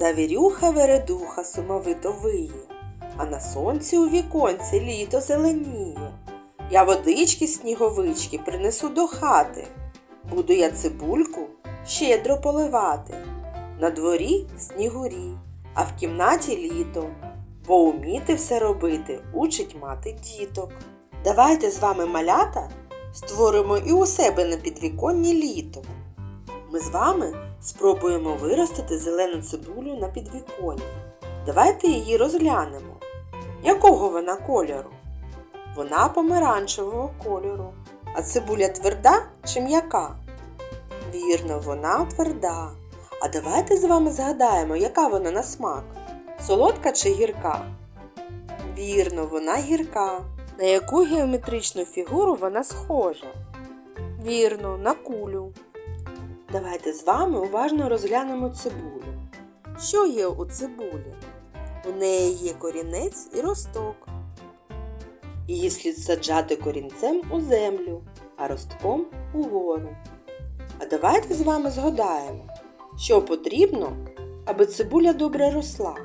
Завірюха вередуха сумовито виє, а на сонці у віконці літо зеленіє. Я водички сніговички принесу до хати. Буду я цибульку щедро поливати. На дворі снігурі, а в кімнаті літо. Бо уміти все робити учить мати діток. Давайте з вами малята створимо і у себе на підвіконні літо. Ми з вами спробуємо виростити зелену цибулю на підвіконні. Давайте її розглянемо. Якого вона кольору? Вона помаранчевого кольору. А цибуля тверда чи м'яка? Вірно, вона тверда. А давайте з вами згадаємо, яка вона на смак. Солодка чи гірка? Вірно, вона гірка. На яку геометричну фігуру вона схожа? Вірно, на кулю. Давайте з вами уважно розглянемо цибулю. Що є у цибулі? У неї є корінець і росток. Її слід саджати корінцем у землю, а ростком угору. А давайте з вами згадаємо, що потрібно, аби цибуля добре росла.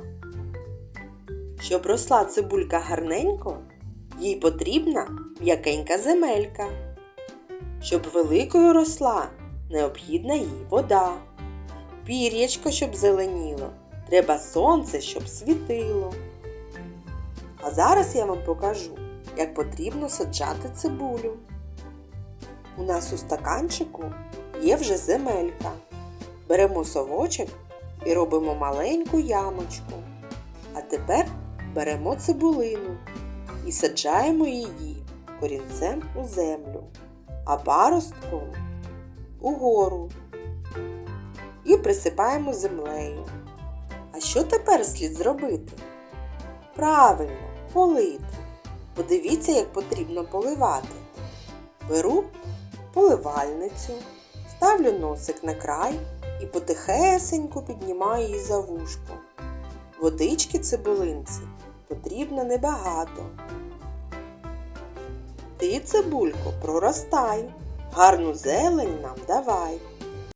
Щоб росла цибулька гарненько, їй потрібна м'якенька земелька. Щоб великою росла, необхідна їй вода. Пір'ячко, щоб зеленіло, треба сонце, щоб світило. А зараз я вам покажу, як потрібно саджати цибулю. У нас у стаканчику є вже земелька. Беремо совочок і робимо маленьку ямочку. А тепер беремо цибулину і саджаємо її корінцем у землю, а паростком угору і присипаємо землею. А що тепер слід зробити? Правильно, полити. Подивіться, як потрібно поливати. Беру поливальницю, ставлю носик на край і потихесенько піднімаю її за вушко. Водички цибулинці потрібно небагато. Ти, цибулько, проростай, гарну зелень нам давай.